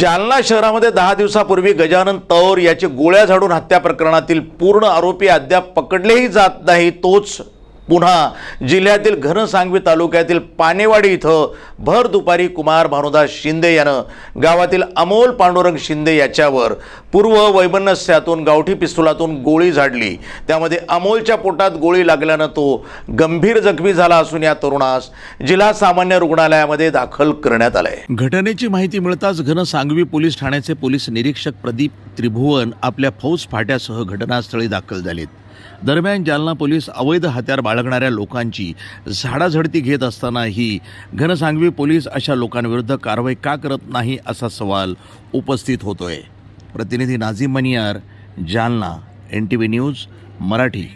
जालना शहरामध्ये दहा दिवसापूर्वी गजानन तौर याची गोळ्या झाडून हत्या प्रकरणातील पूर्ण आरोपी अद्याप पकडलेही जात नाही तोच पुन्हा जिल्ह्यातील घनसांगवी तालुक्यातील पानेवाडी इथं भर दुपारी कुमार भानुदास शिंदे यानं गावातील अमोल पांडुरंग शिंदे याच्यावर पूर्व वैमनस्यातून गावठी पिस्तुलातून गोळी झाडली. त्यामध्ये अमोलच्या पोटात गोळी लागल्यानं तो गंभीर जखमी झाला असून या तरुणास जिल्हा सामान्य रुग्णालयामध्ये दाखल करण्यात आलंय. घटनेची माहिती मिळताच घनसांगवी पोलीस ठाण्याचे पोलीस निरीक्षक प्रदीप त्रिभुवन आपल्या फौज फाट्यासह घटनास्थळी दाखल झालेत. दरम्यान जालना पोलीस अवैध हत्यार बाळगणाऱ्या लोकांची झाडाझडती घेत असतानाही घनसांगवी पोलीस अशा लोकांविरुद्ध कारवाई का करत नाही असा सवाल उपस्थित होतोय. प्रतिनिधी Nazim Maniyar Jalna N T V news Marathi.